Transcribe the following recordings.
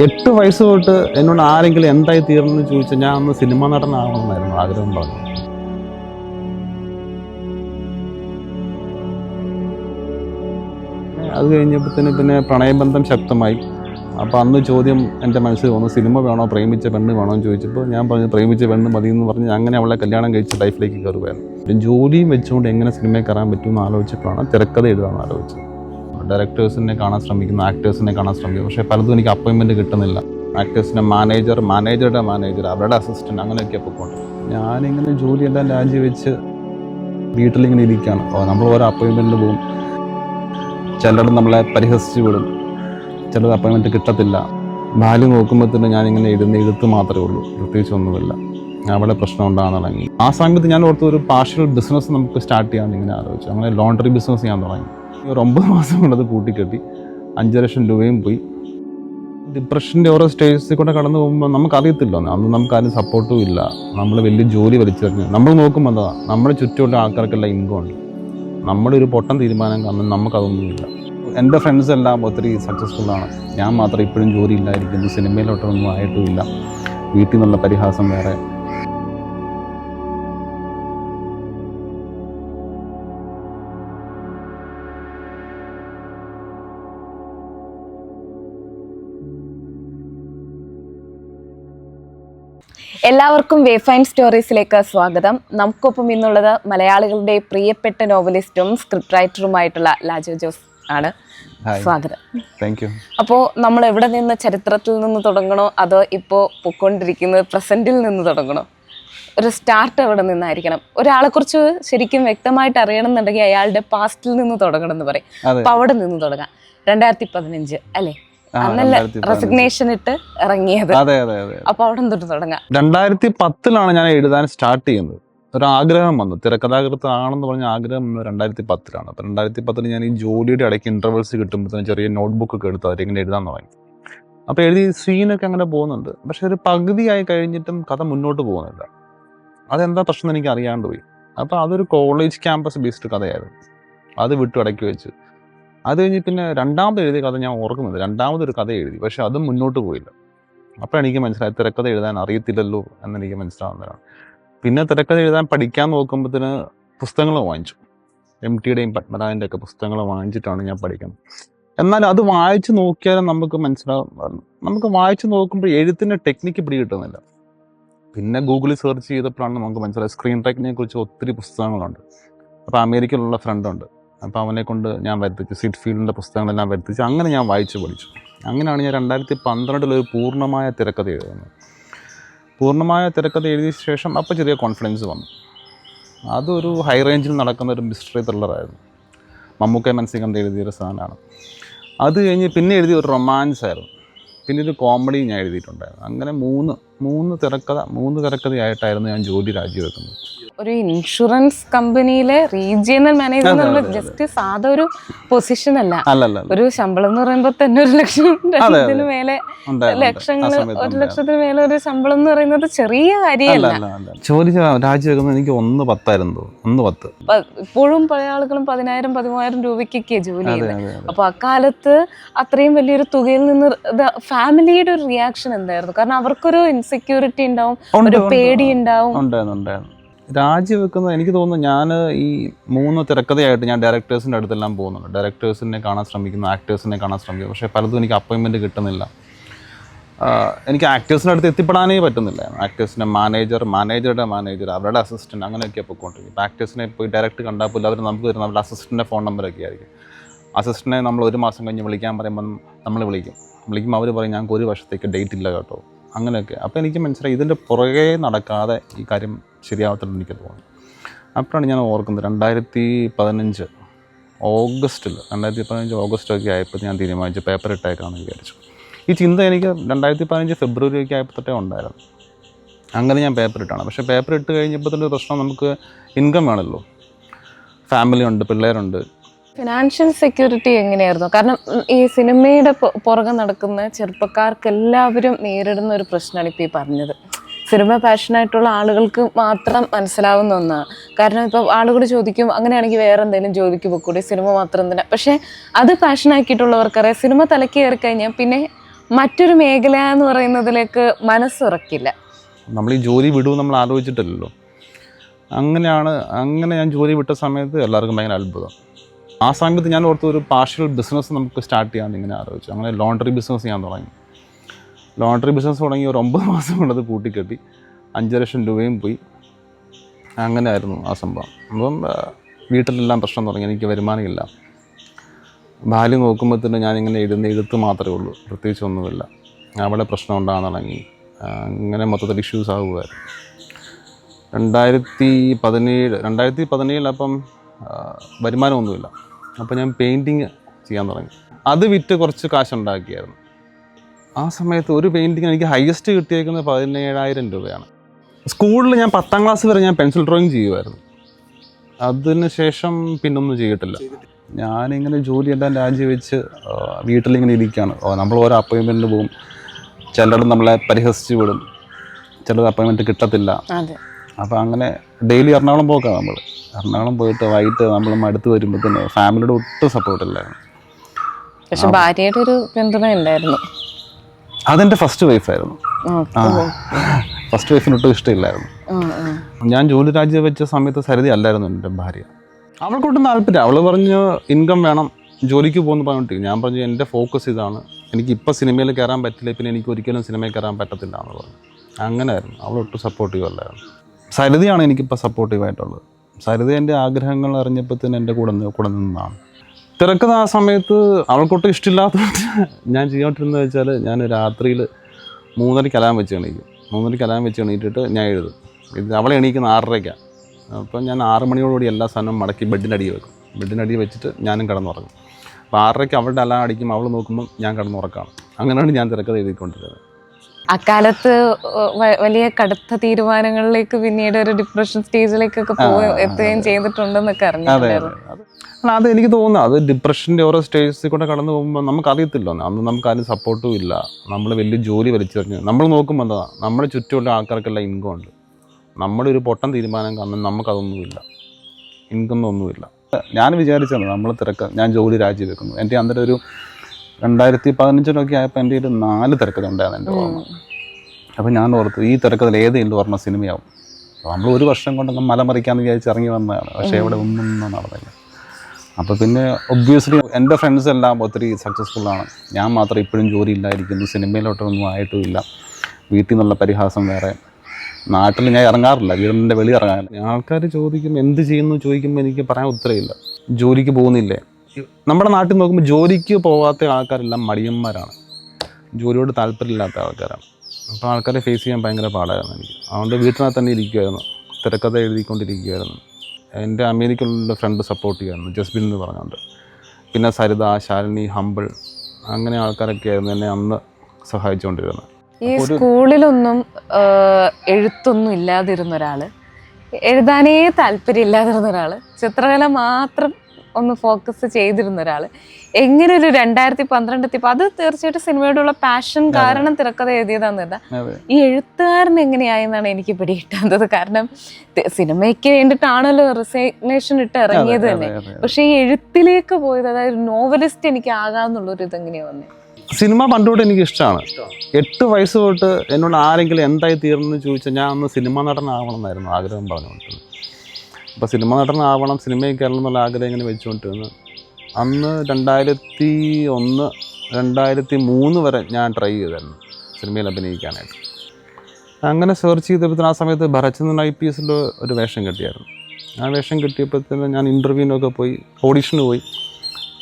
എട്ട് വയസ്സ് തൊട്ട് എന്നോട് ആരെങ്കിലും എന്തായി തീർന്നെന്ന് ചോദിച്ചാൽ ഞാൻ അന്ന് സിനിമ നടനാകണമെന്നായിരുന്നു ആഗ്രഹം പറഞ്ഞു അത് കഴിഞ്ഞപ്പോഴത്തേന് പിന്നെ പ്രണയബന്ധം ശക്തമായി. അപ്പോൾ അന്ന് ചോദ്യം എന്റെ മനസ്സിൽ വന്നു സിനിമ വേണോ പ്രേമിച്ച പെണ്ണ് വേണോ എന്ന് ചോദിച്ചപ്പോൾ ഞാൻ പറഞ്ഞു പ്രേമിച്ച പെണ്ണ് മതി എന്ന് പറഞ്ഞ് അങ്ങനെ അവളെ കല്യാണം കഴിച്ച് ലൈഫിലേക്ക് കയറുകയായിരുന്നു. ജോലിയും വെച്ചുകൊണ്ട് എങ്ങനെ സിനിമയിൽ കയറാൻ പറ്റുമെന്ന് ആലോചിച്ചപ്പോഴാണ് തിരക്കഥ എഴുതാമെന്ന് ആലോചിച്ചത്. ഡയറക്ടേഴ്സിനെ കാണാൻ ശ്രമിക്കുന്നു ആക്ടേഴ്സിനെ കാണാൻ ശ്രമിക്കുന്നു. പക്ഷേ പലതും എനിക്ക് അപ്പോയിൻമെന്റ് കിട്ടുന്നില്ല. ആക്ടേഴ്സിന്റെ മാനേജർ മാനേജറുടെ മാനേജർ അവരുടെ അസിസ്റ്റന്റ് അങ്ങനെയൊക്കെ പൊക്കോണ്ട് ഞാനിങ്ങനെ ജോലിയെല്ലാം രാജിവെച്ച് വീട്ടിലിങ്ങനെ ഇരിക്കുകയാണ്. നമ്മൾ ഓരോ അപ്പോയിൻമെന്റിന് പോകും. ചിലർ നമ്മളെ പരിഹസിച്ച് വിടും. ചിലത് അപ്പോയിൻമെന്റ് കിട്ടത്തില്ല. ബാല്യം നോക്കുമ്പോൾ തന്നെ ഞാനിങ്ങനെ ഇടുന്ന എഴുത്ത് മാത്രമേ ഉള്ളൂ. പ്രത്യേകിച്ച് ഒന്നുമില്ല. അവിടെ പ്രശ്നം ഉണ്ടാകാൻ തുടങ്ങി. ആ സമയത്ത് ഞാൻ ഓർത്ത് ഒരു പാർഷ്യൽ ബിസിനസ് നമുക്ക് സ്റ്റാർട്ട് ചെയ്യാമെന്ന് ഇങ്ങനെ ആലോചിച്ചു. അങ്ങനെ ലോണ്ടറി ബിസിനസ് ചെയ്യാൻ തുടങ്ങി. ഒരു ഒമ്പത് മാസം കൊണ്ടത് കൂട്ടിക്കെട്ടി. അഞ്ച് ലക്ഷം രൂപയും പോയി. ഡിപ്രഷന്റെ ഓരോ സ്റ്റേജസിൽ കൂടെ കടന്നു പോകുമ്പോൾ നമുക്കറിയത്തില്ല അന്ന് നമുക്ക് ആരും സപ്പോർട്ടും ഇല്ല. നമ്മൾ വലിയ ജോലി വലിച്ചെറിഞ്ഞ്. നമ്മൾ നോക്കുമ്പോൾ എന്താ നമ്മുടെ ചുറ്റുമുള്ള ആൾക്കാർക്കെല്ലാം ഇൻകം ഉണ്ട്. നമ്മുടെ ഒരു പൊട്ടൻ തീരുമാനം കാരണം നമുക്കതൊന്നുമില്ല എന്റെ ഫ്രണ്ട്സ് എല്ലാം ഒത്തിരി സക്സസ്ഫുൾ ആണ്. ഞാൻ മാത്രം ഇപ്പോഴും ജോലി ഇല്ലായിരിക്കുന്നു സിനിമയിലോട്ടൊന്നും ആയിട്ടുമില്ല വീട്ടിൽ നിന്നുള്ള പരിഹാസം വേറെ. എല്ലാവർക്കും വേഫൈൻ സ്റ്റോറീസിലേക്ക് സ്വാഗതം. നമുക്കൊപ്പം ഇന്നുള്ളത് മലയാളികളുടെ പ്രിയപ്പെട്ട നോവലിസ്റ്റും സ്ക്രിപ്റ്റ് റൈറ്ററുമായിട്ടുള്ള ലാജോ ജോസ് ആണ്. സ്വാഗതം. താങ്ക് യു അപ്പോൾ നമ്മൾ എവിടെ നിന്ന് ചരിത്രത്തിൽ നിന്ന് തുടങ്ങണോ? അതോ ഇപ്പോൾ പൊയ്ക്കൊണ്ടിരിക്കുന്നത് പ്രസന്റിൽ നിന്ന് തുടങ്ങണോ? ഒരു സ്റ്റാർട്ട് എവിടെ നിന്നായിരിക്കണം? ഒരാളെ കുറിച്ച് ശരിക്കും വ്യക്തമായിട്ട് അറിയണമെന്നുണ്ടെങ്കിൽ അയാളുടെ പാസ്റ്റിൽ നിന്ന് തുടങ്ങണം എന്ന് പറയും. അപ്പൊ അവിടെ നിന്ന് തുടങ്ങാം. രണ്ടായിരത്തി പതിനഞ്ച് അല്ലേ? അന്നല്ല റെസിഗ്നേഷൻ ഇട്ട് ഇറങ്ങിയത്. അതെ അതെ അതെ. അപ്പൊ അവിടെ തൊട്ട് തുടങ്ങാം? രണ്ടായിരത്തി പത്തിലാണ് ഞാൻ എഴുതാൻ സ്റ്റാർട്ട് ചെയ്യുന്നത്. ഒരു ആഗ്രഹം വന്നു. തിരക്കഥാകൃത്ത് ആണെന്ന് പറഞ്ഞ ആഗ്രഹം വന്നത് രണ്ടായിരത്തി പത്തിലാണ് അപ്പം രണ്ടായിരത്തി പത്തിൽ ഞാൻ ഈ ജോലിയുടെ ഇടയ്ക്ക് ഇന്റർവെൽസ് കിട്ടുമ്പോഴത്തേന് ചെറിയ നോട്ട്ബുക്ക് ഒക്കെ എടുത്ത് അവരിങ്ങനെ എഴുതാൻ തുടങ്ങി. അപ്പോൾ എഴുതി സീനൊക്കെ അങ്ങനെ പോകുന്നുണ്ട്. പക്ഷെ ഒരു പകുതിയായി കഴിഞ്ഞിട്ടും കഥ മുന്നോട്ട് പോകുന്നില്ല. അതെന്താ പ്രശ്നം എനിക്ക് അറിയാണ്ട് പോയി. അപ്പോൾ അതൊരു കോളേജ് ക്യാമ്പസ് ബേസ്ഡ് കഥയായിരുന്നു. അത് വിട്ടു ഇടയ്ക്ക് വെച്ച്. അത് കഴിഞ്ഞ് പിന്നെ രണ്ടാമത് എഴുതിയ കഥ ഞാൻ ഓർക്കുന്നില്ല രണ്ടാമതൊരു കഥ എഴുതി. പക്ഷെ അതും മുന്നോട്ട് പോയില്ല. അപ്പോഴാണ് എനിക്ക് മനസ്സിലായത് തിരക്കഥ എഴുതാൻ അറിയത്തില്ലല്ലോ എന്നെനിക്ക് മനസ്സിലാവുന്നതാണ്. പിന്നെ തിരക്കഥ എഴുതാൻ പഠിക്കാൻ നോക്കുമ്പോഴത്തേന് പുസ്തകങ്ങൾ വാങ്ങിച്ചു. എം ടിയുടെയും പത്മനാഭന്റെ ഒക്കെ പുസ്തകങ്ങൾ വാങ്ങിച്ചിട്ടാണ് ഞാൻ പഠിക്കുന്നത്. എന്നാൽ അത് വായിച്ച് നോക്കിയാലും നമുക്ക് മനസ്സിലാവും നമുക്ക് വായിച്ച് നോക്കുമ്പോൾ എഴുത്തിന്റെ ടെക്നിക്ക് പിടികിട്ടുന്നില്ല പിന്നെ ഗൂഗിളിൽ സെർച്ച് ചെയ്തപ്പോഴാണ് നമുക്ക് മനസ്സിലായത്. സ്ക്രീൻ ടെക്നിക്കിനെ കുറിച്ച് ഒത്തിരി പുസ്തകങ്ങളുണ്ട്. അപ്പോൾ അമേരിക്കയിലുള്ള ഫ്രണ്ടുണ്ട് അപ്പോൾ അവനെ കൊണ്ട് ഞാൻ വരുത്തിച്ചു സിറ്റ് ഫീൽഡിന്റെ പുസ്തകങ്ങളെല്ലാം വരുത്തിച്ച് അങ്ങനെ ഞാൻ വായിച്ച് പഠിച്ചു. അങ്ങനെയാണ് ഞാൻ രണ്ടായിരത്തി പന്ത്രണ്ടിൽ ഒരു പൂർണമായ തിരക്കഥ എഴുതുന്നത്. പൂർണമായ തിരക്കഥ എഴുതിയ ശേഷം അപ്പോൾ ചെറിയ കോൺഫിഡൻസ് വന്നു. അതൊരു ഹൈ റേഞ്ചിൽ നടക്കുന്ന ഒരു മിസ്റ്ററി ത്രില്ലറായിരുന്നു മമ്മൂക്ക മനസ്സികണ്ട് എഴുതിയൊരു സാധനമാണ്. അത് കഴിഞ്ഞ് പിന്നെ എഴുതിയ ഒരു റൊമാൻസ് ആയിരുന്നു. പിന്നെ ഒരു കോമഡി ഞാൻ എഴുതിയിട്ടുണ്ടായിരുന്നു. അങ്ങനെ മൂന്ന് മൂന്ന് തിരക്കഥ മൂന്ന് തിരക്കഥയായിട്ടായിരുന്നു ഞാൻ ജോലി രാജിവെക്കുന്നത്. ഒരു ഇൻഷുറൻസ് കമ്പനിയിലെ റീജിയണൽ മാനേജർ. ജസ്റ്റ് സാധാ ഒരു പൊസിഷൻ അല്ല. ഒരു ശമ്പളം എന്ന് പറയുമ്പോൾ തന്നെ ഒരു ലക്ഷം. ഇതിന് മേലെ ലക്ഷങ്ങൾ ഒരു. ലക്ഷത്തിന് മേലെ ഒരു ശമ്പളം എന്ന് പറയുന്നത് ചെറിയ കാര്യമല്ല. ജോലി രാജിവെക്കുന്നത് എനിക്ക് ഒന്ന് പത്തായിരുന്നു ഒന്ന് പത്ത്. ഇപ്പോഴും പല ആളുകളും പതിനായിരം പതിമൂവായിരം രൂപയ്ക്കൊക്കെ ജോലി ചെയ്യുന്നത്. അപ്പൊ അക്കാലത്ത് അത്രയും വലിയൊരു തുകയിൽ നിന്ന് ഫാമിലിയുടെ ഒരു റിയാക്ഷൻ എന്തായിരുന്നു? കാരണം അവർക്കൊരു ഇൻസെക്യൂരിറ്റി ഉണ്ടാവും ഒരു പേടി ഉണ്ടാവും. ഉണ്ടായിരുന്നു ഉണ്ടായിരുന്നു രാജിവെക്കുന്നത് എനിക്ക് തോന്നുന്നു ഞാൻ ഈ മൂന്ന് തിരക്കഥയായിട്ട് ഞാൻ ഡയറക്ടേഴ്സിന്റെ അടുത്തെല്ലാം പോകുന്നുണ്ട്. ഡയറക്ടേഴ്സിനെ കാണാൻ ശ്രമിക്കുന്നു ആക്ടേഴ്സിനെ കാണാൻ ശ്രമിക്കുന്നു. പക്ഷേ പലതും എനിക്ക് അപ്പോയിൻമെന്റ് കിട്ടുന്നില്ല. എനിക്ക് ആക്ടേഴ്സിന്റെ അടുത്ത് എത്തിപ്പെടാനേ പറ്റുന്നില്ല. ആക്ടേഴ്സിന്റെ മാനേജർ മാനേജറുടെ മാനേജർ അവരുടെ അസിസ്റ്റന്റ് അങ്ങനെയൊക്കെ പോയിക്കൊണ്ടിരിക്കും ഇപ്പോൾ ആക്ടേഴ്സിനെ പോയി ഡയറക്റ്റ് കണ്ടാൽ പോലും അവർ നമുക്ക് തരുന്ന അവരുടെ അസിസ്റ്റന്റെ ഫോൺ നമ്പറൊക്കെ ആയിരിക്കും. അസിസ്റ്റന്റിനെ നമ്മൾ ഒരു മാസം കഴിഞ്ഞ് വിളിക്കാൻ പറയുമ്പം നമ്മൾ വിളിക്കും. വിളിക്കുമ്പോൾ അവർ പറയും ഞങ്ങൾക്ക് ഒരു വർഷത്തേക്ക് ഡേറ്റ് ഇല്ല കേട്ടോ. അങ്ങനെയൊക്കെ. അപ്പോൾ എനിക്ക് മനസ്സിലായി ഇതിന്റെ പുറകെ നടക്കാതെ ഈ കാര്യം ശരിയാവത്തില്ല എനിക്ക് തോന്നുന്നു. അപ്പോഴാണ് ഞാൻ ഓർക്കുന്നത് രണ്ടായിരത്തി പതിനഞ്ച് ഓഗസ്റ്റിൽ രണ്ടായിരത്തി പതിനഞ്ച് ഓഗസ്റ്റ് ഒക്കെ ആയപ്പോൾ ഞാൻ തീരുമാനിച്ചു പേപ്പർ ഇട്ടേക്കാമെന്ന് വിചാരിച്ചു. ഈ ചിന്ത എനിക്ക് രണ്ടായിരത്തി പതിനഞ്ച് ഫെബ്രുവരി ഒക്കെ ആയപ്പോൾ തൊട്ടേ ഉണ്ടായിരുന്നു. അങ്ങനെ ഞാൻ പേപ്പർ ഇട്ടാണ്. പക്ഷേ പേപ്പർ ഇട്ട് കഴിഞ്ഞപ്പോൾ തന്നെ പ്രശ്നം നമുക്ക് ഇൻകം വേണമല്ലോ ഫാമിലി ഉണ്ട് പിള്ളേരുണ്ട്. ഫിനാൻഷ്യൽ സെക്യൂരിറ്റി എങ്ങനെയായിരുന്നു? കാരണം ഈ സിനിമയുടെ പുറകെ നടക്കുന്ന ചെറുപ്പക്കാർക്ക് എല്ലാവരും നേരിടുന്ന ഒരു പ്രശ്നമാണ് ഇപ്പോൾ ഈ പറഞ്ഞത്. സിനിമ പാഷനായിട്ടുള്ള ആളുകൾക്ക് മാത്രം മനസ്സിലാവുന്ന ഒന്നാണ്. കാരണം ഇപ്പോൾ ആളുകൾ ചോദിക്കും അങ്ങനെയാണെങ്കിൽ വേറെ എന്തെങ്കിലും ജോലിക്ക് പോയിക്കൂടി സിനിമ മാത്രം തന്നെ. പക്ഷേ അത് പാഷനാക്കിയിട്ടുള്ളവർക്കറിയാം. സിനിമ തലക്ക് കയറി കഴിഞ്ഞാൽ പിന്നെ മറ്റൊരു മേഖല എന്ന് പറയുന്നതിലേക്ക് മനസ്സുറക്കില്ല. നമ്മൾ ഈ ജോലി വിടും നമ്മൾ ആലോചിച്ചിട്ടില്ലല്ലോ. അങ്ങനെയാണ് അങ്ങനെ ഞാൻ ജോലി വിട്ട സമയത്ത് എല്ലാവർക്കും ഭയങ്കര അത്ഭുതം. ആ സമയത്ത് ഞാൻ ഓർത്ത് ഒരു പാർഷ്യൽ ബിസിനസ് നമുക്ക് സ്റ്റാർട്ട് ചെയ്യാമെന്ന് ഇങ്ങനെ ആലോചിച്ചു. അങ്ങനെ ലോണ്ടറി ബിസിനസ് ഞാൻ തുടങ്ങി. ലോണ്ടറി ബിസിനസ് തുടങ്ങി ഒരു ഒമ്പത് മാസം കൊണ്ടത് പൂട്ടിക്കെട്ടി അഞ്ച് ലക്ഷം രൂപയും പോയി. അങ്ങനെ ആയിരുന്നു ആ സംഭവം. അപ്പം വീട്ടിലെല്ലാം പ്രശ്നം തുടങ്ങി. എനിക്ക് വരുമാനമില്ല. ഭാര്യ നോക്കുമ്പോൾ തന്നെ ഞാനിങ്ങനെ എഴുതുന്ന എഴുത്ത് മാത്രമേ ഉള്ളൂ. പ്രത്യേകിച്ച് ഒന്നുമില്ല. അവിടെ പ്രശ്നം ഉണ്ടാകാൻ തുടങ്ങി അങ്ങനെ മൊത്തത്തിൽ ഇഷ്യൂസ് ആകുമായിരുന്നു രണ്ടായിരത്തി പതിനേഴ് രണ്ടായിരത്തി പതിനേഴിൽ അപ്പം വരുമാനമൊന്നുമില്ല. അപ്പോൾ ഞാൻ പെയിന്റിങ് ചെയ്യാൻ തുടങ്ങി. അത് വിറ്റ് കുറച്ച് കാശുണ്ടാക്കിയായിരുന്നു. ആ സമയത്ത് ഒരു പെയിന്റിങ് എനിക്ക് ഹയസ്റ്റ് കിട്ടിയേക്കുന്നത് പതിനേഴായിരം രൂപയാണ്. സ്കൂളിൽ ഞാൻ പത്താം ക്ലാസ് വരെ ഞാൻ പെൻസിൽ ഡ്രോയിങ് ചെയ്യുമായിരുന്നു. അതിന് ശേഷം പിന്നൊന്നും ചെയ്തിട്ടില്ല. ഞാനിങ്ങനെ ജോലിയെല്ലാം രാജിവെച്ച് വീട്ടിലിങ്ങനെ ഇരിക്കുകയാണ്. നമ്മൾ ഓരോ അപ്പോയിൻമെന്റിന് പോകും. ചിലർ നമ്മളെ പരിഹസിച്ച് വിടും. ചിലർ അപ്പോയിൻമെന്റ് കിട്ടത്തില്ല. അപ്പോൾ അങ്ങനെ ഡെയിലി എറണാകുളം പോക്കാണ് നമ്മൾ എറണാകുളം പോയിട്ട് വൈകിട്ട് നമ്മൾ മടുത്ത് വരുമ്പോഴത്തേന് ഫാമിലിയുടെ ഒട്ടും സപ്പോർട്ടില്ലായിരുന്നു പക്ഷെ ഭാര്യയുടെ ഒരു പിന്തുണ ഉണ്ടായിരുന്നു. അതെന്റെ ഫസ്റ്റ് വൈഫായിരുന്നു. ഫസ്റ്റ് വൈഫിന് ഒട്ടും ഇഷ്ടമില്ലായിരുന്നു. ഞാൻ ജോലി രാജ്യം വെച്ച സമയത്ത് സരിതി അല്ലായിരുന്നു എന്റെ ഭാര്യ. അവൾക്കൊട്ടും താല്പര്യം. അവൾ പറഞ്ഞു ഇൻകം വേണം ജോലിക്ക് പോകുന്നു പറഞ്ഞിട്ട്. ഞാൻ പറഞ്ഞു എന്റെ ഫോക്കസ് ഇതാണ്. എനിക്ക് ഇപ്പോൾ സിനിമയിൽ കയറാൻ പറ്റില്ല. പിന്നെ എനിക്ക് ഒരിക്കലും സിനിമയിൽ കയറാൻ പറ്റത്തില്ല എന്ന് പറഞ്ഞു. അങ്ങനെയായിരുന്നു അവൾ ഒട്ടും സപ്പോർട്ടീവ് അല്ലായിരുന്നു സരിതയാണ് എനിക്കിപ്പോൾ സപ്പോർട്ടീവായിട്ടുള്ളത് സരിത എന്റെ ആഗ്രഹങ്ങൾ അറിഞ്ഞപ്പോൾ തന്നെ എന്റെ കൂടെ കൂടെ നിന്നതാണ്. തിരക്കഥ ആ സമയത്ത് അവൾക്കൊട്ടും ഇഷ്ടമില്ലാത്തതുകൊണ്ട് ഞാൻ ചെയ്യാണ്ടിരുന്നത് വെച്ചാൽ ഞാൻ രാത്രിയിൽ മൂന്നരയ്ക്ക് അലാം വെച്ച് എണീക്കും. മൂന്നരയ്ക്ക് അലാം വെച്ച് എണീറ്റിട്ട് ഞാൻ എഴുതും. ഇത് അവളെ എണീക്കുന്ന ആറരയ്ക്കാണ് അപ്പം ഞാൻ ആറ് മണിയോടുകൂടി എല്ലാ സാധനവും മടക്കി ബെഡിന്റെ അടിയിൽ വെക്കും. ബെഡിന്റെ അടിയിൽ വെച്ചിട്ട് ഞാനും കിടന്നുറങ്ങും. അപ്പോൾ ആറരയ്ക്ക് അവളുടെ അലാം അടിക്കും അവൾ നോക്കുമ്പോൾ ഞാൻ കിടന്നുറക്കാണ്. അങ്ങനെയാണ് ഞാൻ തിരക്കഥ എഴുതിക്കൊണ്ടിരുന്നത്. അക്കാലത്ത് വലിയ കടുത്ത തീരുമാനങ്ങളിലേക്ക് പിന്നീട് ഒരു ഡിപ്രഷൻ സ്റ്റേജിലേക്കൊക്കെ പോയി എത്തുകയും ചെയ്തിട്ടുണ്ടെന്നൊക്കെ അറിഞ്ഞു അറിഞ്ഞിട്ടുണ്ടായിരുന്നു. അതെ എനിക്ക് തോന്നുന്നു അത് ഡിപ്രഷന്റെ ഓരോ സ്റ്റേജസിൽ കൂടെ കടന്നു പോകുമ്പോൾ നമുക്കറിയത്തില്ല അന്ന് നമുക്ക് ആരും സപ്പോർട്ടും ഇല്ല. നമ്മൾ വലിയ ജോലി വലിച്ചെറിഞ്ഞ് നമ്മൾ നോക്കുമ്പോൾ എന്താ നമ്മുടെ ചുറ്റുമുള്ള ആൾക്കാർക്കെല്ലാം ഇൻകം ഉണ്ട്. നമ്മുടെ ഒരു പൊട്ടൻ തീരുമാനം കാരണം നമുക്കതൊന്നുമില്ല. ഇൻകം ഒന്നുമില്ല. ഞാൻ വിചാരിച്ചത് നമ്മൾ തിരക്ക ഞാൻ ജോലി രാജിവെക്കുന്നു. എന്റെ അന്നേരം ഒരു രണ്ടായിരത്തി പതിനഞ്ചിലൊക്കെ ആയപ്പോൾ എന്റെ ഒരു നാല് തിരക്കഥ ഉണ്ടായിരുന്നു എന്റെ ഓർമ്മ അപ്പോൾ ഞാൻ ഓർത്തു ഈ തിരക്കഥയിൽ ഏതെങ്കിലും പറഞ്ഞ സിനിമയാവും. നമ്മൾ ഒരു വർഷം കൊണ്ടൊന്ന് മലമറിക്കാന്ന് വിചാരിച്ച് ഇറങ്ങി വന്നതാണ്. പക്ഷേ ഇവിടെ ഒന്നും നടന്നില്ല. അപ്പോൾ പിന്നെ ഒബ്വിയസ്ലി എന്റെ ഫ്രണ്ട്സ് എല്ലാം ഒത്തിരി സക്സസ്ഫുള്ളാണ് ഞാൻ മാത്രം ഇപ്പോഴും ജോലി ഇല്ലായിരിക്കുന്നു സിനിമയിലോട്ടൊന്നും ആയിട്ടുമില്ല. വീട്ടിൽ നിന്നുള്ള പരിഹാസം വേറെ. നാട്ടിൽ ഞാൻ ഇറങ്ങാറില്ല. വീടിന്റെ വെളി ഇറങ്ങാറില്ല. ആൾക്കാർ ചോദിക്കും എന്ത് ചെയ്യുന്നു? ചോദിക്കുമ്പോൾ എനിക്ക് പറയാൻ ഉത്തരവില്ല. ജോലിക്ക് പോകുന്നില്ലേ? നമ്മുടെ നാട്ടിൽ നോക്കുമ്പോൾ ജോലിക്ക് പോകാത്ത ആൾക്കാരെല്ലാം മടിയന്മാരാണ്. ജോലിയോട് താല്പര്യമില്ലാത്ത ആൾക്കാരാണ്. അപ്പോൾ ആൾക്കാരെ ഫേസ് ചെയ്യാൻ ഭയങ്കര പാടായിരുന്നു എനിക്ക്. അതുകൊണ്ട് വീട്ടിനകത്ത് തന്നെ ഇരിക്കുമായിരുന്നു തിരക്കഥ എഴുതിക്കൊണ്ടിരിക്കുകയായിരുന്നു എന്റെ അമേരിക്കയിലുള്ള ഫ്രണ്ട് സപ്പോർട്ട് ചെയ്യുമായിരുന്നു ജസ്ബിൻ എന്ന് പറഞ്ഞുകൊണ്ട്. പിന്നെ സരിത ശാലിനി ഹമ്പിൾ അങ്ങനെ ആൾക്കാരൊക്കെ ആയിരുന്നു എന്നെ അന്ന് സഹായിച്ചുകൊണ്ടിരുന്നത്. ഈ സ്കൂളിലൊന്നും എഴുത്തൊന്നും ഇല്ലാതിരുന്ന ഒരാൾ എഴുതാനേ താല്പര്യം ഇല്ലാതിരുന്ന ഒരാൾ ചിത്രകല മാത്രം ഒന്ന് ഫോക്കസ് ചെയ്തിരുന്ന ഒരാൾ എങ്ങനെ ഒരു രണ്ടായിരത്തി പന്ത്രണ്ടെത്തിയപ്പോ അത് തീർച്ചയായിട്ടും സിനിമയോടുള്ള പാഷൻ കാരണം തിരക്കഥ എഴുതിയതാന്ന് കേട്ടാ ഈ എഴുത്തുകാരൻ എങ്ങനെയായെന്നാണ് എനിക്ക് പിടികിട്ടാത്തത്. കാരണം സിനിമയ്ക്ക് വേണ്ടിയിട്ടാണല്ലോ റിസൈഗ്നേഷൻ ഇട്ട് ഇറങ്ങിയത് തന്നെ. പക്ഷേ ഈ എഴുത്തിലേക്ക് പോയത് അതായത് നോവലിസ്റ്റ് എനിക്ക് ആകാന്നുള്ളൊരു ഇതെങ്ങനെയാ വന്നത് സിനിമ പണ്ടുകൊണ്ട് എനിക്ക് ഇഷ്ടമാണ് എട്ട് വയസ്സ് തൊട്ട് എന്നോട് ആരെങ്കിലും എന്തായി തീർന്നെന്ന് ചോദിച്ചാൽ ഞാൻ ഒന്ന് സിനിമ നടനാവണം എന്നായിരുന്നു ആഗ്രഹം പറഞ്ഞുകൊണ്ടിരുന്നത്. അപ്പോൾ സിനിമ നടനാവണം സിനിമയിൽ കയറണം എന്നുള്ള ആഗ്രഹം ഇങ്ങനെ വെച്ചുകൊണ്ടിരുന്നു. അന്ന് രണ്ടായിരത്തി ഒന്ന് രണ്ടായിരത്തി മൂന്ന് വരെ ഞാൻ ട്രൈ ചെയ്തായിരുന്നു സിനിമയിൽ അഭിനയിക്കാനായിട്ട്. അങ്ങനെ സെർച്ച് ചെയ്തപ്പോൾ ആ സമയത്ത് ഭരചന്ദ്രൻ ഐ പി എസിൽ ഒരു വേഷം കിട്ടിയായിരുന്നു. ആ വേഷം കിട്ടിയപ്പോഴത്തേന് ഞാൻ ഇന്റർവ്യൂവിനൊക്കെ പോയി ഓഡീഷന് പോയി.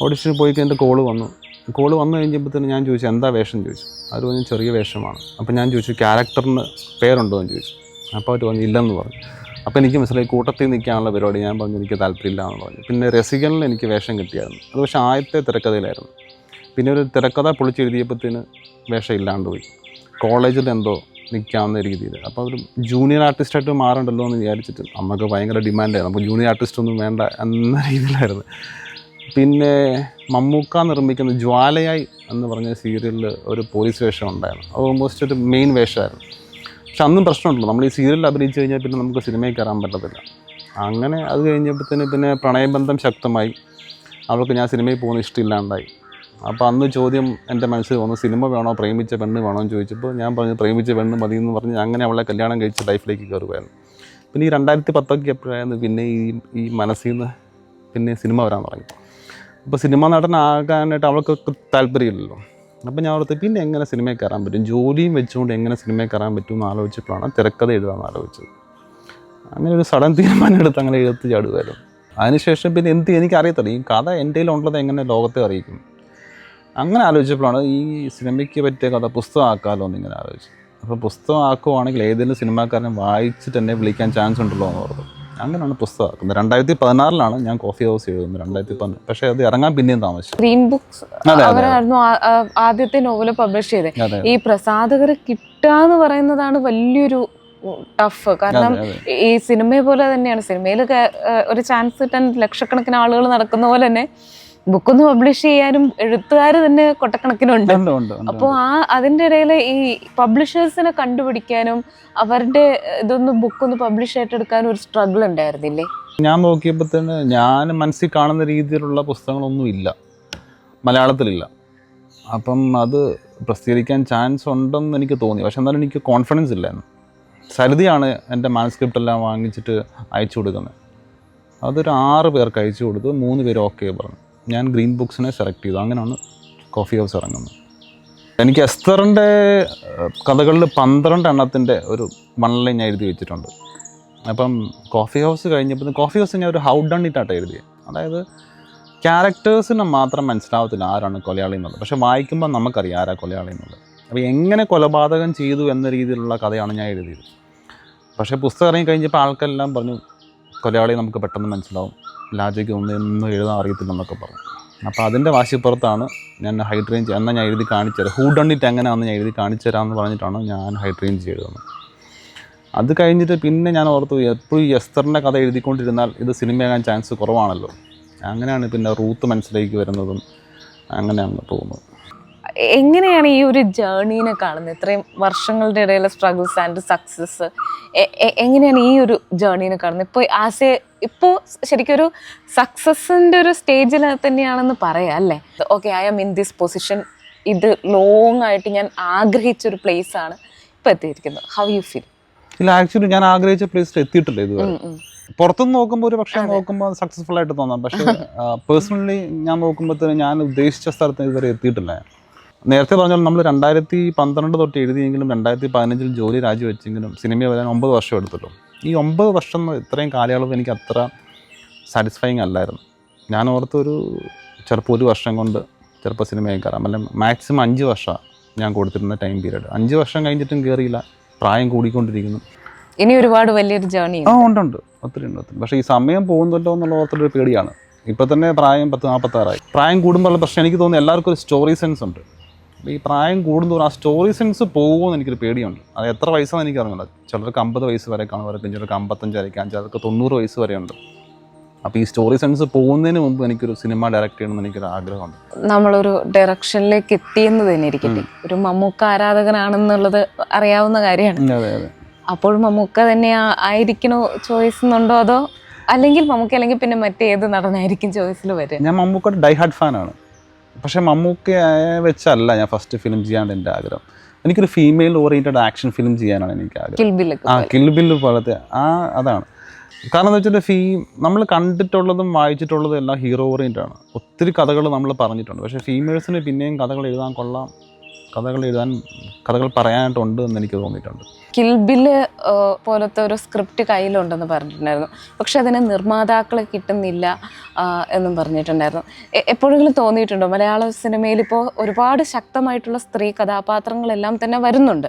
ഓഡീഷന് പോയി എന്റെ കോൾ വന്നു. കോൾ വന്നു കഴിഞ്ഞപ്പോഴത്തേന് ഞാൻ ചോദിച്ചു എന്താ വേഷം? ചോദിച്ചു. അവർ പറഞ്ഞു ചെറിയ വേഷമാണ്. അപ്പോൾ ഞാൻ ചോദിച്ചു ക്യാരക്ടറിന് പേരുണ്ടോ? എന്ന് ചോദിച്ചു. അപ്പോൾ അവർ പറഞ്ഞു ഇല്ലെന്ന് പറഞ്ഞു. അപ്പോൾ എനിക്ക് മനസ്സിലായി കൂട്ടത്തിൽ നിൽക്കാനുള്ള പരിപാടി. ഞാൻ പറഞ്ഞു എനിക്ക് താല്പര്യമില്ല എന്ന് പറഞ്ഞു. പിന്നെ രസികനിൽ എനിക്ക് വേഷം കിട്ടിയായിരുന്നു. അത് പക്ഷേ ആദ്യത്തെ തിരക്കഥയിലായിരുന്നു. പിന്നെ ഒരു തിരക്കഥ പൊളിച്ചെഴുതിയപ്പോഴത്തേന് വേഷം ഇല്ലാണ്ട് പോയി. കോളേജിൽ എന്തോ നിൽക്കാവുന്ന രീതിയിൽ. അപ്പോൾ ഒരു ജൂനിയർ ആർട്ടിസ്റ്റായിട്ട് മാറണ്ടല്ലോ എന്ന് വിചാരിച്ചിട്ട് നമുക്ക് ഭയങ്കര ഡിമാൻഡായിരുന്നു അപ്പോൾ ജൂനിയർ ആർട്ടിസ്റ്റ് ഒന്നും വേണ്ട എന്ന രീതിയിലായിരുന്നു. പിന്നെ മമ്മൂക്ക നിർമ്മിക്കുന്ന ജ്വാലയായി എന്ന് പറഞ്ഞ സീരിയലിൽ ഒരു പോലീസ് വേഷം ഉണ്ടായിരുന്നു. അത് ഓൾമോസ്റ്റ് ഒരു മെയിൻ വേഷമായിരുന്നു. പക്ഷെ അന്നും പ്രശ്നമുണ്ടല്ലോ. നമ്മൾ ഈ സീരിയലിൽ അഭിനയിച്ചു കഴിഞ്ഞാൽ പിന്നെ നമുക്ക് സിനിമയിൽ കയറാൻ പറ്റത്തില്ല. അങ്ങനെ അത് കഴിഞ്ഞപ്പോഴത്തേന് പിന്നെ പ്രണയബന്ധം ശക്തമായി. അവൾക്ക് ഞാൻ സിനിമയിൽ പോകുന്ന ഇഷ്ടമില്ലാണ്ടായി. അപ്പോൾ അന്ന് ചോദ്യം എന്റെ മനസ്സിൽ വന്നു സിനിമ വേണോ? പ്രേമിച്ച പെണ്ണ് വേണോ? എന്ന് ചോദിച്ചപ്പോൾ ഞാൻ പറഞ്ഞു പ്രേമിച്ച പെണ്ണ് മതി എന്ന് പറഞ്ഞ് അങ്ങനെ അവളെ കല്യാണം കഴിച്ച് ലൈഫിലേക്ക് കയറുകയായിരുന്നു. പിന്നെ ഈ രണ്ടായിരത്തി പത്തൊക്കെ എപ്പോഴായിരുന്നു പിന്നെ ഈ ഈ മനസ്സിൽ നിന്ന് പിന്നെ സിനിമ വരാൻ തുടങ്ങി. അപ്പോൾ സിനിമ നടനാകാനായിട്ട് അവൾക്ക് താല്പര്യമില്ലല്ലോ. അപ്പോൾ ഞാൻ ഓർത്ത് പിന്നെ എങ്ങനെ സിനിമയിൽ കയറാൻ പറ്റും? ജോലിയും വെച്ചുകൊണ്ട് എങ്ങനെ സിനിമയിൽ കയറാൻ പറ്റും എന്ന് ആലോചിച്ചപ്പോഴാണ് തിരക്കഥ എഴുതാമെന്ന് ആലോചിച്ചത്. അങ്ങനെ ഒരു സഡൻ തീരുമാനം എടുത്ത് അങ്ങനെ എഴുത്ത് ചാടുമായിരുന്നു അതിനുശേഷം പിന്നെ എന്ത് എനിക്കറിയത്തില്ല. ഈ കഥ എന്റെ ഉള്ളത് എങ്ങനെ ലോകത്തെ അറിയിക്കും? അങ്ങനെ ആലോചിച്ചപ്പോഴാണ് ഈ സിനിമയ്ക്ക് പറ്റിയ കഥ പുസ്തകമാക്കാമല്ലോ എന്ന് ഇങ്ങനെ ആലോചിച്ചു അപ്പോൾ പുസ്തകം ആക്കുവാണെങ്കിൽ ഏതെങ്കിലും സിനിമാക്കാരനെ വായിച്ചിട്ട് എന്നെ വിളിക്കാൻ ചാൻസ് ഉണ്ടല്ലോ എന്ന് ഓർത്തു. അങ്ങനെയാണ് പുസ്തകമാക്കുന്നത്. രണ്ടായിരത്തി പതിനാറിലാണ് ഞാൻ കോഫി ഹൗസ് എഴുതുന്നത് രണ്ടായിരത്തി പതിനാറ് പക്ഷേ അത് ഇറങ്ങാൻ പിന്നെയും താമസിച്ചു. Green Books. അവരായിരുന്നു ആദ്യത്തെ നോവൽ പബ്ലിഷ് ചെയ്തത്. ഈ പ്രസാധകരെ കിട്ടാന്ന് പറയുന്നതാണ് വലിയൊരു ടഫ് കാരണം. ഈ സിനിമയെ പോലെ തന്നെയാണ്. സിനിമയിൽ ഒരു ചാൻസ് കിട്ടാൻ ലക്ഷക്കണക്കിന് ആളുകൾ നടക്കുന്ന പോലെ തന്നെ ബുക്കൊന്ന് പബ്ലിഷ് ചെയ്യാനും എഴുത്തുകാർ തന്നെ കൊട്ടക്കണക്കിനുണ്ട്. അപ്പൊ അപ്പോൾ ആ അതിന്റെ ഇടയിൽ ഈ പബ്ലിഷേഴ്സിനെ കണ്ടുപിടിക്കാനും അവരുടെ ഇതൊന്ന് ബുക്കൊന്ന് പബ്ലിഷ് ആയിട്ടെടുക്കാനും ഒരു സ്ട്രഗിൾ ഉണ്ടായിരുന്നില്ലേ? ഞാൻ നോക്കിയപ്പോൾ തന്നെ ഞാൻ മനസ്സിൽ കാണുന്ന രീതിയിലുള്ള പുസ്തകങ്ങളൊന്നും ഇല്ല. മലയാളത്തിലില്ല. അപ്പം അത് പ്രസിദ്ധീകരിക്കാൻ ചാൻസ് ഉണ്ടെന്ന് എനിക്ക് തോന്നി. പക്ഷെ എന്നാലും എനിക്ക് കോൺഫിഡൻസ് ഇല്ലായിരുന്നു. സരിതിയാണ് എന്റെ മാനസ്ക്രിപ്റ്റ് എല്ലാം വാങ്ങിച്ചിട്ട് അയച്ചു കൊടുക്കുന്നത്. അതൊരു ആറ് പേർക്ക് അയച്ചു കൊടുത്തു മൂന്ന് പേര് ഓക്കെ പറഞ്ഞു. ഞാൻ ഗ്രീൻ ബുക്സിനെ സെലക്ട് ചെയ്തു. അങ്ങനെയാണ് കോഫി ഹൗസ് ഇറങ്ങുന്നത്. എനിക്ക് എസ്തറിന്റെ കഥകളിൽ പന്ത്രണ്ട് എണ്ണത്തിന്റെ ഒരു വൺ ലൈൻ ഞാൻ എഴുതി വെച്ചിട്ടുണ്ട്. അപ്പം കോഫി ഹൗസ് കഴിഞ്ഞപ്പോൾ കോഫി ഹൗസ് ഞാൻ ഒരു ഹൗ ഡൺ ഇറ്റായിട്ട് എഴുതിയത് അതായത് ക്യാരക്ടേഴ്സിനെ മാത്രം മനസ്സിലാവത്തില്ല ആരാണ് കൊലയാളി എന്നുള്ളത്. പക്ഷെ വായിക്കുമ്പോൾ നമുക്കറിയാം ആരാ കൊലയാളി എന്നുള്ളത്. അപ്പോൾ എങ്ങനെ കൊലപാതകം ചെയ്തു എന്ന രീതിയിലുള്ള കഥയാണ് ഞാൻ എഴുതിയത്. പക്ഷേ പുസ്തകം ഇറങ്ങി കഴിഞ്ഞപ്പോൾ ആൾക്കെല്ലാം പറഞ്ഞു കൊലയാളി നമുക്ക് പെട്ടെന്ന് മനസ്സിലാവും. ലാജയ്ക്ക് ഒന്നും ഒന്നും എഴുതാൻ അറിയത്തില്ലെന്നൊക്കെ പറഞ്ഞു. അപ്പോൾ അതിന്റെ വാശിപ്പുറത്താണ് ഞാൻ ഹൈഡ്രേഞ്ച് എന്നാൽ ഞാൻ എഴുതി കാണിച്ചു തരാം ഹൂ ഡൺ ഇറ്റ് എങ്ങനെയാണെന്ന് ഞാൻ എഴുതി കാണിച്ചു തരാമെന്ന് പറഞ്ഞിട്ടാണ് ഞാൻ ഹൈഡ്രേഞ്ച് എഴുതുന്നത്. അത് കഴിഞ്ഞിട്ട് പിന്നെ ഞാൻ ഓർത്തു എപ്പോഴും എസ്തറിന്റെ കഥ എഴുതിക്കൊണ്ടിരുന്നാൽ ഇത് സിനിമയാകാൻ ചാൻസ് കുറവാണല്ലോ. അങ്ങനെയാണ് പിന്നെ റൂത്ത് മനസ്സിലേക്ക് വരുന്നതും അങ്ങനെയാണ് അങ്ങ് പോകുന്നത് എങ്ങനെയാണ് ഈ ഒരു ജേർണീനെ കാണുന്നത്? ഇത്രയും വർഷങ്ങളുടെ ഇടയിലെ സ്ട്രഗിൾസ് ആൻഡ് സക്സസ് എങ്ങനെയാണ് ഈ ഒരു ജേർണീനെ കാണുന്നത്? ഇപ്പോൾ ആസ് എ ഇപ്പോൾ ശരിക്കും ഒരു സക്സസിന്റെ ഒരു സ്റ്റേജിൽ തന്നെയാണെന്ന് പറയാം അല്ലേ? Okay I am in this position ഇത് ലോങ് ആയിട്ട് ഞാൻ ആഗ്രഹിച്ച ഒരു പ്ലേസ് ആണ് ഇപ്പോൾ എത്തിയിരിക്കുന്നത്. ഹൗ യു ഫീൽ ഇല്ല ആക്ച്വലി ഞാൻ ആഗ്രഹിച്ച പ്ലേസിൽ എത്തിയിട്ടില്ല ഇതുവരെ. പുറത്തുനിന്ന് നോക്കുമ്പോൾ ഒരു പക്ഷേ നോക്കുമ്പോൾ സക്സസ്ഫുൾ ആയിട്ട് തോന്നാം. പക്ഷേ പേഴ്സണലി ഞാൻ നോക്കുമ്പോഴത്തേന് ഞാൻ ഉദ്ദേശിച്ച സ്ഥലത്ത് ഇതുവരെ എത്തിയിട്ടില്ല. നേരത്തെ പറഞ്ഞാൽ നമ്മൾ രണ്ടായിരത്തി പന്ത്രണ്ട് തൊട്ട് എഴുതിയെങ്കിലും രണ്ടായിരത്തി പതിനഞ്ചിൽ ജോലി രാജിവെച്ചെങ്കിലും സിനിമ വരാൻ ഒമ്പത് വർഷം എടുത്തല്ലോ ഈ ഒമ്പത് വർഷം ഇത്രയും കാലയളവ് എനിക്ക് അത്ര സാറ്റിസ്ഫൈങ് അല്ലായിരുന്നു. ഞാൻ ഓർത്തൊരു ചിലപ്പോൾ ഒരു വർഷം കൊണ്ട് ചിലപ്പോൾ സിനിമയിൽ കയറാം. അല്ല മാക്സിമം അഞ്ച് വർഷമാണ് ഞാൻ കൊടുത്തിരുന്ന ടൈം പീരീഡ് അഞ്ച് വർഷം കഴിഞ്ഞിട്ടും കയറിയില്ല പ്രായം കൂടിക്കൊണ്ടിരിക്കുന്നു. ഇനി ഒരുപാട് വലിയൊരു ജേർണി ആ ഉണ്ട് ഉണ്ട്. ഒത്തിരി ഉണ്ട് ഒത്തിരി പക്ഷേ ഈ സമയം പോകുന്നല്ലോ എന്നുള്ള ഓർത്തൊരു പേടിയാണ്. ഇപ്പം തന്നെ പ്രായം പത്ത് നാൽപ്പത്താറായി പ്രായം കൂടുമ്പോഴുള്ള പ്രശ്നം എനിക്ക് തോന്നുന്നു എല്ലാവർക്കും ഒരു സ്റ്റോറി സെൻസ് ഉണ്ട്. ഈ പ്രായം കൂടുന്തോറും ആ സ്റ്റോറി സെൻസ് പോകുമെന്ന് എനിക്കൊരു പേടിയുണ്ട്. അത് എത്ര വയസ്സാണെന്ന് എനിക്ക് അറിഞ്ഞില്ല ചിലർക്ക് അമ്പത് വയസ്സ് വരെ കാണുമായിരിക്കും ചിലർക്ക് അമ്പത്തഞ്ച് വരയ്ക്കാം ചിലർക്ക് തൊണ്ണൂറ് വയസ്സ് വരെയുണ്ട്. അപ്പോൾ ഈ സ്റ്റോറി സെൻസ് പോകുന്നതിന് മുമ്പ് എനിക്കൊരു സിനിമ ഡയറക്റ്റ് ചെയ്യണമെന്ന് എനിക്കൊരു ആഗ്രഹമുണ്ട്. നമ്മളൊരു ഡയറക്ഷനിലേക്ക് എത്തിയെന്ന് തന്നെ ഇരിക്കട്ടെ. ഒരു മമ്മൂക്ക ആരാധകനാണെന്നുള്ളത് അറിയാവുന്ന കാര്യമാണ്. അതെ അതെ. അപ്പോൾ മമ്മൂക്ക തന്നെ ആയിരിക്കണോ ചോയ്സ് എന്നുണ്ടോ അതോ അല്ലെങ്കിൽ മമ്മൂക്ക അല്ലെങ്കിൽ പിന്നെ മറ്റേത് നടനായിരിക്കും ചോയ്സിൽ വരെ ഞാൻ മമ്മൂക്കയുടെ ഡൈഹാർഡ് ഫാനാണ്. പക്ഷേ മമ്മൂക്കയെ വെച്ചല്ല ഞാൻ ഫസ്റ്റ് ഫിലിം ചെയ്യാണ്ട് എന്റെ ആഗ്രഹം. എനിക്കൊരു ഫീമെയിൽ ഓറിയന്റഡ് ആക്ഷൻ ഫിലിം ചെയ്യാനാണ് എനിക്ക് ആഗ്രഹം. ആ കിൽ ബില്ല് പോലത്തെ ആ അതാണ്. കാരണം എന്താ വെച്ചാൽ ഫീ നമ്മൾ കണ്ടിട്ടുള്ളതും വായിച്ചിട്ടുള്ളതും എല്ലാം ഹീറോ ഓറിയന്റ് ആണ്. ഒത്തിരി കഥകൾ നമ്മൾ പറഞ്ഞിട്ടുണ്ട്. പക്ഷേ ഫീമെയിൽസിന് പിന്നെയും കഥകൾ എഴുതാൻ കൊള്ളാം. കഥകൾ എഴുതാൻ കഥകൾ പറയാനായിട്ടുണ്ട് എന്ന് എനിക്ക് തോന്നിയിട്ടുണ്ട്. കിൽബിൽ പോലത്തെ ഒരു സ്ക്രിപ്റ്റ് കയ്യിലുണ്ടെന്ന് പറഞ്ഞിട്ടുണ്ടായിരുന്നു. പക്ഷെ അതിന് നിർമ്മാതാക്കളെ കിട്ടുന്നില്ല എന്നും പറഞ്ഞിട്ടുണ്ടായിരുന്നു. എപ്പോഴെങ്കിലും തോന്നിയിട്ടുണ്ടോ? മലയാള സിനിമയിൽ ഇപ്പോൾ ഒരുപാട് ശക്തമായിട്ടുള്ള സ്ത്രീ കഥാപാത്രങ്ങളെല്ലാം തന്നെ വരുന്നുണ്ട്.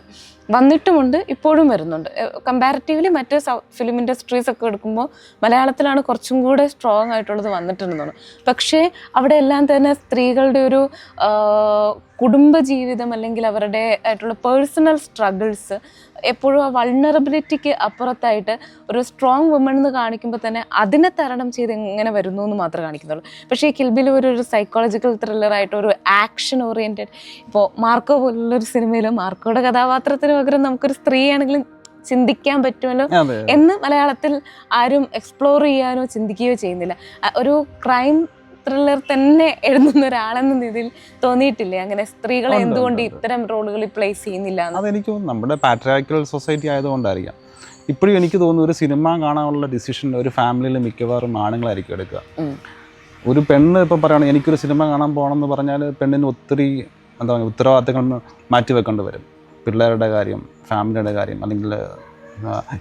വന്നിട്ടുമുണ്ട് ഇപ്പോഴും വരുന്നുണ്ട്. കമ്പാരിറ്റീവ്ലി മറ്റ് ഫിലിം ഇൻഡസ്ട്രീസ് ഒക്കെ എടുക്കുമ്പോൾ മലയാളത്തിലാണ് കുറച്ചും കൂടെ സ്ട്രോങ് ആയിട്ടുള്ളത് വന്നിട്ടുണ്ടെന്ന് തോന്നുന്നു. പക്ഷേ അവിടെ എല്ലാം തന്നെ സ്ത്രീകളുടെ ഒരു കുടുംബ ജീവിതം അല്ലെങ്കിൽ അവരുടെ ആയിട്ടുള്ള പേഴ്സണൽ സ്ട്രഗിൾസ് എപ്പോഴും ആ വൾണറബിലിറ്റിക്ക് അപ്പുറത്തായിട്ട് ഒരു സ്ട്രോങ് വുമൺ എന്ന് കാണിക്കുമ്പോൾ തന്നെ അതിനെ തരണം ചെയ്ത് എങ്ങനെ വരുന്നു എന്ന് മാത്രമേ കാണിക്കുന്നുള്ളൂ. പക്ഷേ ഈ കിൽബിൽ ഒരു ഒരു സൈക്കോളജിക്കൽ ത്രില്ലറായിട്ട് ഒരു ആക്ഷൻ ഓറിയന്റഡ് ഇപ്പോൾ മാർക്കോ പോലുള്ളൊരു സിനിമയിൽ മാർക്കോയുടെ കഥാപാത്രത്തിന് പകരം നമുക്കൊരു സ്ത്രീയാണെങ്കിലും ചിന്തിക്കാൻ പറ്റുമല്ലോ എന്ന് മലയാളത്തിൽ ആരും എക്സ്പ്ലോർ ചെയ്യാനോ ചിന്തിക്കുകയോ ചെയ്യുന്നില്ല. ഒരു ക്രൈം ത്രില്ലർ തന്നെ എഴുതുന്ന ഒരാളെന്ന രീതിയിൽ തോന്നിയിട്ടില്ലേ? അങ്ങനെ സ്ത്രീകളെ എന്തുകൊണ്ട്. ഇത്തരം റോളുകളിൽ പ്ലേസ് ചെയ്യുന്നില്ല? അതെനിക്ക് നമ്മുടെ പാട്രിയാക്കൽ സൊസൈറ്റി ആയതുകൊണ്ടായിരിക്കാം. ഇപ്പോഴും എനിക്ക് തോന്നുന്നു ഒരു സിനിമ കാണാനുള്ള ഡിസിഷൻ ഒരു ഫാമിലിയിൽ മിക്കവാറും ആണുങ്ങളായിരിക്കും എടുക്കുക. ഒരു പെണ്ണ് ഇപ്പം പറയുകയാണ് എനിക്കൊരു സിനിമ കാണാൻ പോകണം എന്ന് പറഞ്ഞാൽ പെണ്ണിന് ഒത്തിരി എന്താ പറയുക ഉത്തരവാദിത്തങ്ങൾ മാറ്റി വെക്കേണ്ടി വരും. പിള്ളേരുടെ കാര്യം ഫാമിലിയുടെ കാര്യം അല്ലെങ്കിൽ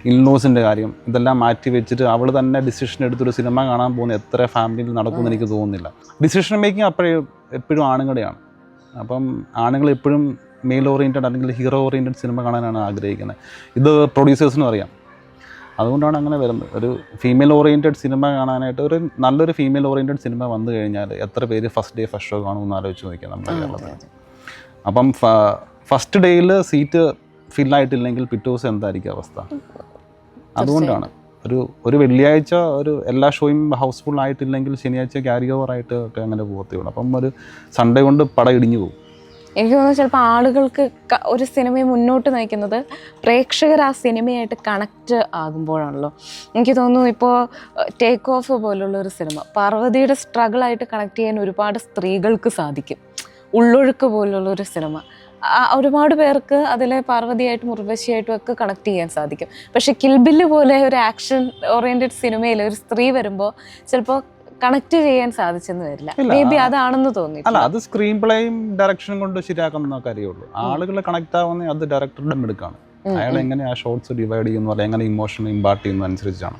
ഇൻലോസിന്റെ കാര്യം ഇതെല്ലാം മാറ്റി വെച്ചിട്ട് അവൾ തന്നെ ഡിസിഷൻ എടുത്തൊരു സിനിമ കാണാൻ പോകുന്ന എത്ര ഫാമിലിയിൽ നടക്കുമെന്ന് എനിക്ക് തോന്നുന്നില്ല. ഡിസിഷൻ മേക്കിംഗ് അപ്പോഴും എപ്പോഴും ആണുങ്ങളുടെയാണ്. അപ്പം ആണുങ്ങൾ എപ്പോഴും മെയിൽ ഓറിയന്റഡ് അല്ലെങ്കിൽ ഹീറോ ഓറിയന്റഡ് സിനിമ കാണാനാണ് ആഗ്രഹിക്കുന്നത്. ഇത് പ്രൊഡ്യൂസേഴ്സിനും അറിയാം. അതുകൊണ്ടാണ് അങ്ങനെ വരുന്നത്. ഒരു ഫീമെയിൽ ഓറിയന്റഡ് സിനിമ കാണാനായിട്ട് ഒരു നല്ലൊരു ഫീമെയിൽ ഓറിയന്റഡ് സിനിമ വന്നു കഴിഞ്ഞാൽ എത്ര പേര് ഫസ്റ്റ് ഡേ ഫസ്റ്റ് ഷോ കാണുമെന്ന് ആലോചിച്ച് നോക്കിയാൽ നമ്മുടെ കേരളത്തിൽ അപ്പം ഫസ്റ്റ് ഡേയിൽ സീറ്റ് ഫില്ലായിട്ടില്ലെങ്കിൽ പിറ്റേ ദിവസം എന്തായിരിക്കും അവസ്ഥ? അതുകൊണ്ടാണ്. ഒരു ഒരു വെള്ളിയാഴ്ച ഒരു എല്ലാ ഷോയും ഹൗസ്ഫുൾ ആയിട്ടില്ലെങ്കിൽ ശനിയാഴ്ച ക്യാരി ഓവർ ആയിട്ട് ഒക്കെ അങ്ങനെ പോകത്തേ ഉള്ളൂ. അപ്പം ഒരു സൺഡേ കൊണ്ട് പട ഇടിഞ്ഞു പോകും എനിക്ക് തോന്നുന്നു ചിലപ്പോൾ ആളുകൾക്ക് ഒരു സിനിമയെ മുന്നോട്ട് നയിക്കുന്നത് പ്രേക്ഷകർ ആ സിനിമയായിട്ട് കണക്റ്റ് ആകുമ്പോഴാണല്ലോ. എനിക്ക് തോന്നുന്നു ഇപ്പോൾ ടേക്ക് ഓഫ് പോലുള്ള ഒരു സിനിമ പാർവതിയുടെ സ്ട്രഗിളായിട്ട് കണക്ട് ചെയ്യാൻ ഒരുപാട് സ്ത്രീകൾക്ക് സാധിക്കും. ഉള്ളൊഴുക്ക് പോലുള്ള ഒരു സിനിമ. ഒരുപാട് പേർക്ക് അതിലെ പാർവതിയായിട്ടും ഉർവശിയായിട്ടും ഒക്കെ കണക്ട് ചെയ്യാൻ സാധിക്കും. പക്ഷെ കിൽബില്ല് പോലെ ഒരു ആക്ഷൻ ഓറിയന്റഡ് സിനിമയിൽ ഒരു സ്ത്രീ വരുമ്പോൾ ചിലപ്പോൾ കണക്ട് ചെയ്യാൻ സാധിച്ചെന്ന് വരില്ല. മേ ബി അതാണെന്ന് തോന്നി അല്ല അത് സ്ക്രീൻ പ്ലേയും ഡയറക്ഷനും കൊണ്ട് ശരിയാക്കുന്ന കാര്യമുള്ളൂ ആളുകൾ കണക്ട് ആവുന്ന അത് ഡയറക്ടറുടെ മിടുക്കാണ്. അയാൾ എങ്ങനെ ആ ഷോർട്സ് ഡിവൈഡ് ചെയ്യുന്നു അല്ലെങ്കിൽ എങ്ങനെ ഇമോഷൻ ഇമ്പാർട്ട് ചെയ്യുന്നു അനുസരിച്ചാണ്.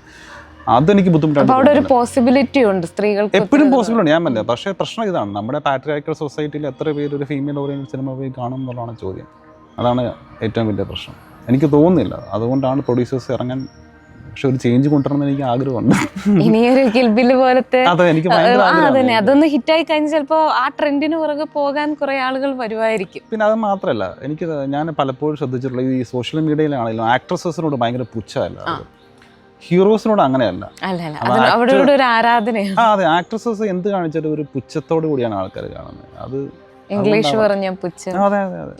അതെനിക്ക് ബുദ്ധിമുട്ടാണ് അവിടെ ഒരു പോസിബിലിറ്റി ഉണ്ട് സ്ത്രീകൾക്ക് എപ്പോഴും പോസിബിൾ ഉണ്ട്. ഞാൻ പറഞ്ഞത് പക്ഷേ പ്രശ്നം ഇതാണ്. നമ്മുടെ പാട്രിയാക്കൽ സൊസൈറ്റിയിൽ എത്ര പേര് ഒരു ഫീമെയിൽ ഓറിയന്റഡ് സിനിമ പോയി കാണും എന്നുള്ളതാണ് ചോദ്യം. അതാണ് ഏറ്റവും വലിയ പ്രശ്നം. എനിക്ക് തോന്നുന്നില്ല. അതുകൊണ്ടാണ് പ്രൊഡ്യൂസേഴ്സ് ഇറങ്ങാൻ പക്ഷെ ഒരു ചേഞ്ച് കൊണ്ടുവരണം എനിക്ക് ആഗ്രഹമുണ്ട്. ഇനിയൊരു കിൽബിൽ പോലത്തെ അതന്നെ. അതൊന്ന് ഹിറ്റായി കഴിഞ്ഞാൽ ചിലപ്പോ ആ ട്രെൻഡിന് പുറകെ പോകാൻ കുറെ ആളുകൾ വരുമായിരിക്കും. പിന്നെ അത് മാത്രമല്ല എനിക്ക് ഞാൻ പലപ്പോഴും ശ്രദ്ധിച്ചിട്ടുള്ള ഈ സോഷ്യൽ മീഡിയയിലാണെങ്കിലും ആക്ട്രസസിനോട് ഭയങ്കര പുച്ഛമല്ല. ഹീറോസിനോട് അങ്ങനെയല്ല. ആ അതെ ആക്ട്രസസ് എന്ത് കാണിച്ചാലും ഒരു പുച്ഛത്തോടു കൂടിയാണ് ആൾക്കാർ കാണുന്നത്. അത് ഇംഗ്ലീഷ്. പറഞ്ഞ പുച്ഛം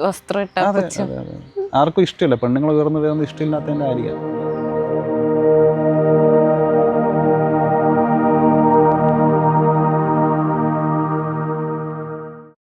വസ്ത്രം ആർക്കും ഇഷ്ടമില്ല. പെണ്ണുങ്ങൾ ഉയർന്നു വരുന്നത് ഇഷ്ടമില്ലാത്തതിന്റെ ആയിരിക്കാം